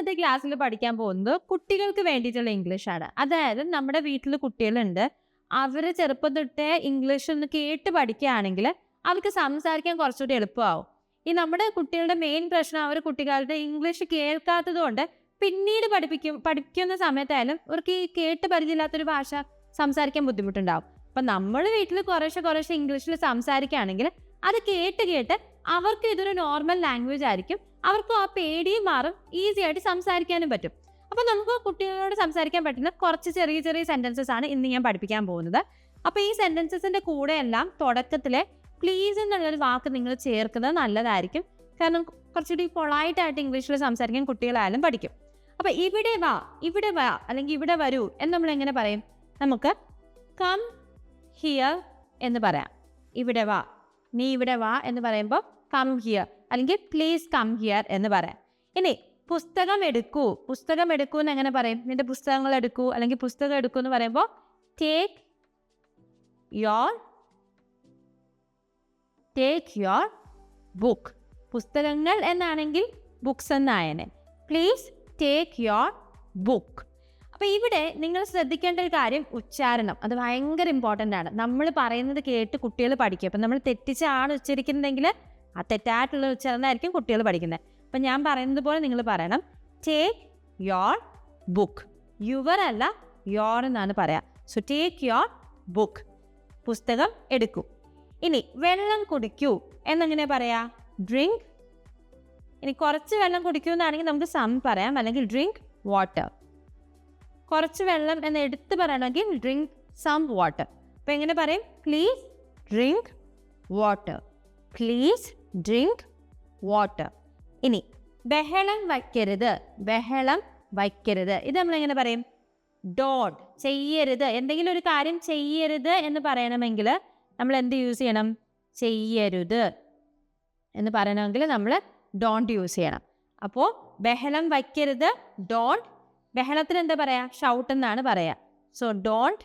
ഇന്നത്തെ ക്ലാസ്സിൽ പഠിക്കാൻ പോകുന്നത് കുട്ടികൾക്ക് വേണ്ടിയിട്ടുള്ള ഇംഗ്ലീഷ് ആണ്. അതായത് നമ്മുടെ വീട്ടിൽ കുട്ടികളുണ്ട്. അവർ ചെറുപ്പം തൊട്ടേ ഇംഗ്ലീഷ് ഒന്ന് കേട്ട് പഠിക്കുകയാണെങ്കിൽ അവർക്ക് സംസാരിക്കാൻ കുറച്ചുകൂടി എളുപ്പമാവും. ഈ നമ്മുടെ കുട്ടികളുടെ മെയിൻ പ്രശ്നം അവർ കുട്ടികളുടെ ഇംഗ്ലീഷ് കേൾക്കാത്തത് കൊണ്ട് പിന്നീട് പഠിപ്പിക്കും പഠിക്കുന്ന സമയത്തായാലും അവർക്ക് ഈ കേട്ട് പരിചയമില്ലാത്തൊരു ഭാഷ സംസാരിക്കാൻ ബുദ്ധിമുട്ടുണ്ടാവും. അപ്പം നമ്മൾ വീട്ടിൽ കുറേശ്ശെ കുറേശ്ശെ ഇംഗ്ലീഷിൽ സംസാരിക്കുകയാണെങ്കിൽ അത് കേട്ട് കേട്ട് അവർക്ക് ഇതൊരു നോർമൽ ലാംഗ്വേജ് ആയിരിക്കും. അവർക്ക് ആ പേടിയും മാറും. ഈസി ആയിട്ട് സംസാരിക്കാനും പറ്റും. അപ്പോൾ നമുക്ക് കുട്ടികളോട് സംസാരിക്കാൻ പറ്റുന്ന കുറച്ച് ചെറിയ ചെറിയ സെന്റൻസസ് ആണ് ഇന്ന് ഞാൻ പഠിപ്പിക്കാൻ പോകുന്നത്. അപ്പോൾ ഈ സെന്റൻസസിന്റെ കൂടെ എല്ലാം തുടക്കത്തിലെ പ്ലീസ് എന്നുള്ളൊരു വാക്ക് നിങ്ങൾ ചേർക്കുന്നത് നല്ലതായിരിക്കും. കാരണം കുറച്ചുകൂടി പൊളായിട്ടായിട്ട് ഇംഗ്ലീഷിൽ സംസാരിക്കാൻ കുട്ടികളായാലും പഠിക്കും. അപ്പോൾ ഇവിടെ വാ ഇവിടെ വാ അല്ലെങ്കിൽ ഇവിടെ വരൂ എന്ന് നമ്മൾ എങ്ങനെ പറയും? നമുക്ക് കം ഹിയർ എന്ന് പറയാം. ഇവിടെ വാ നീ ഇവിടെ വാ എന്ന് പറയുമ്പോൾ കം ഹിയർ അല്ലെങ്കിൽ പ്ലീസ് കം ഹിയർ എന്ന് പറയാം. ഇനി പുസ്തകം എടുക്കൂ. പുസ്തകം എടുക്കൂ എന്ന് എങ്ങനെ പറയും? നിന്റെ പുസ്തകങ്ങൾ എടുക്കൂ. അല്ലെങ്കിൽ പുസ്തകം എടുക്കൂ എന്ന് പറയുമ്പോൾ take your take your book പുസ്തകങ്ങൾ എന്നാണെങ്കിൽ ബുക്സ് എന്നായനെ. പ്ലീസ് ടേക്ക് യോർ ബുക്ക് അപ്പോൾ ഇവിടെ നിങ്ങൾ ശ്രദ്ധിക്കേണ്ട ഒരു കാര്യം ഉച്ചാരണം. അത് ഭയങ്കര ഇമ്പോർട്ടന്റ് ആണ്. നമ്മൾ പറയുന്നത് കേട്ട് കുട്ടികൾ പഠിക്കും. അപ്പം നമ്മൾ തെറ്റിച്ചാണ് ഉച്ചരിക്കുന്നതെങ്കിൽ ആ തെറ്റായിട്ടുള്ള ഉച്ചാരണമായിരിക്കും കുട്ടികൾ പഠിക്കുന്നത്. അപ്പം ഞാൻ പറയുന്നത് പോലെ നിങ്ങൾ പറയണം. ടേക്ക് യോർ ബുക്ക് യുവർ അല്ല യോർ എന്നാണ് പറയാം. സോ ടേക്ക് യോർ ബുക്ക് പുസ്തകം എടുക്കൂ. ഇനി വെള്ളം കുടിക്കൂ. എന്നെങ്ങനെ പറയാ? ഡ്രിങ്ക് ഇനി കുറച്ച് വെള്ളം കുടിക്കൂ എന്നാണെങ്കിൽ നമുക്ക് സം പറയാം. അല്ലെങ്കിൽ ഡ്രിങ്ക് വാട്ടർ കുറച്ച് വെള്ളം എന്ന് എടുത്ത് പറയണമെങ്കിൽ ഡ്രിങ്ക് സം വാട്ടർ അപ്പം എങ്ങനെ പറയും? Please drink water please drink water ഇനി ബഹളം വയ്ക്കരുത്. ബഹളം വയ്ക്കരുത്. ഇത് നമ്മൾ എങ്ങനെ പറയും? ഡോട്ട് ചെയ്യരുത്. എന്തെങ്കിലും ഒരു കാര്യം ചെയ്യരുത് എന്ന് പറയണമെങ്കിൽ നമ്മൾ എന്ത് യൂസ് ചെയ്യണം? ചെയ്യരുത് എന്ന് പറയണമെങ്കിൽ നമ്മൾ ഡോണ്ട് യൂസ് ചെയ്യണം. അപ്പോൾ ബഹളം വയ്ക്കരുത്. ഡോണ്ട് ബഹളത്തിന് എന്താ പറയുക ഷൗട്ട് എന്നാണ് പറയുക സോ ഡോണ്ട്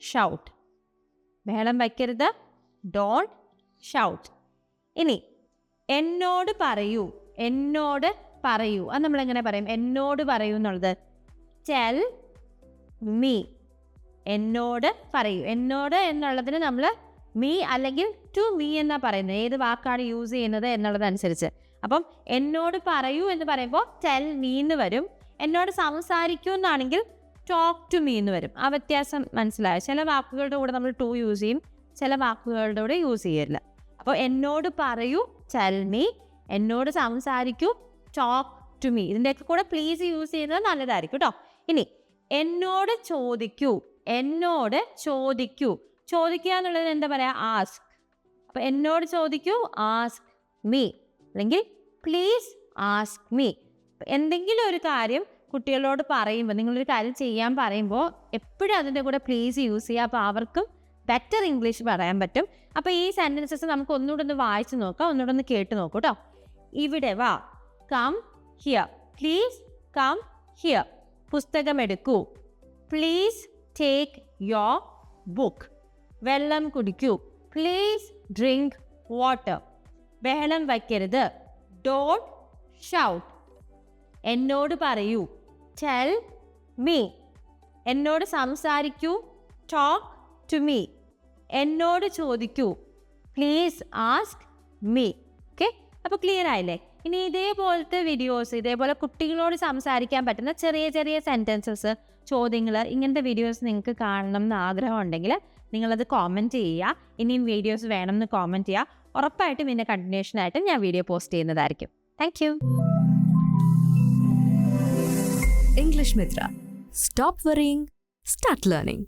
ഷൗട്ട് ബഹളം വയ്ക്കരുത്. ഡോണ്ട് ഷൗട്ട് ഇനി എന്നോട് പറയൂ എന്നോട് പറയൂ. അത് നമ്മൾ എങ്ങനെ പറയും? എന്നോട് പറയൂ എന്നുള്ളത്. ടെൽ മീ എന്നോട് പറയൂ. എന്നോട് എന്നുള്ളതിന് നമ്മൾ മീ അല്ലെങ്കിൽ ടു മീ എന്നാ പറയുന്നത്. ഏത് വാക്കാണ് യൂസ് ചെയ്യുന്നത് എന്നുള്ളതനുസരിച്ച്. അപ്പം എന്നോട് പറയൂ എന്ന് പറയുമ്പോൾ ടെൽ മീ എന്ന് വരും. എന്നോട് സംസാരിക്കൂ എന്നാണെങ്കിൽ ടോക്ക് ടു മീ എന്ന് വരും. ആ വ്യത്യാസം മനസ്സിലായോ? ചില വാക്കുകളുടെ കൂടെ നമ്മൾ ടു യൂസ് ചെയ്യും. ചില വാക്കുകളുടെ കൂടെ യൂസ് ചെയ്യില്ല അപ്പോൾ എന്നോട് പറയൂ ടെൽ മീ എന്നോട് സംസാരിക്കൂ ടോക്ക് ടു മീ ഇതിന്റെയൊക്കെ കൂടെ പ്ലീസ് യൂസ് ചെയ്യുന്നത് നല്ലതായിരിക്കും കേട്ടോ. ഇനി എന്നോട് ചോദിക്കൂ എന്നോട് ചോദിക്കൂ. ചോദിക്കുക എന്നുള്ളത് എന്താ പറയുക ആസ്ക് അപ്പോൾ എന്നോട് ചോദിക്കൂ ആസ്ക് മീ അല്ലെങ്കിൽ പ്ലീസ് ആസ്ക് മീ എന്തെങ്കിലും ഒരു കാര്യം കുട്ടികളോട് പറയുമ്പോൾ നിങ്ങളൊരു കാര്യം ചെയ്യാൻ പറയുമ്പോൾ എപ്പോഴും അതിന്റെ കൂടെ പ്ലീസ് യൂസ് ചെയ്യുക. അപ്പോൾ അവർക്കും ബെറ്റർ ഇംഗ്ലീഷ് പറയാൻ പറ്റും. അപ്പോൾ ഈ സെന്റൻസസ് നമുക്ക് ഒന്നുകൂടെ ഒന്ന് വായിച്ച് നോക്കാം. ഒന്നുകൂടെ ഒന്ന് കേട്ട് നോക്കൂ കേട്ടോ ഇവിടെ വാ. Come here please come here പുസ്തകം എടുക്കൂ പ്ലീസ് ടേക്ക് യോർ ബുക്ക് വെള്ളം കുടിക്കൂ. പ്ലീസ് ഡ്രിങ്ക് വാട്ടർ ബഹളം വയ്ക്കരുത്. ഡോണ്ട് ഷൗട്ട് എന്നോട് പറയൂ. ടെൽ മീ എന്നോട് സംസാരിക്കൂ. ടോക്ക് ടു മീ എന്നോട് ചോദിക്കൂ. പ്ലീസ് ആസ്ക് മീ ഓക്കെ അപ്പോൾ ക്ലിയർ ആയില്ലേ? ഇനി ഇതേപോലത്തെ വീഡിയോസ് ഇതേപോലെ കുട്ടികളോട് സംസാരിക്കാൻ പറ്റുന്ന ചെറിയ ചെറിയ സെന്റൻസസ് ചോദ്യങ്ങൾ ഇങ്ങനത്തെ വീഡിയോസ് നിങ്ങൾക്ക് കാണണം എന്ന് ആഗ്രഹം ഉണ്ടെങ്കിൽ നിങ്ങളത് കോമന്റ് ചെയ്യുക. ഇനിയും വീഡിയോസ് വേണം എന്ന് കോമന്റ് ചെയ്യുക. ഉറപ്പായിട്ടും ഇതിന്റെ കണ്ടിന്യൂഷനായിട്ടും ഞാൻ വീഡിയോ പോസ്റ്റ് ചെയ്യുന്നതായിരിക്കും. Thank you English Mitra stop worrying, start learning.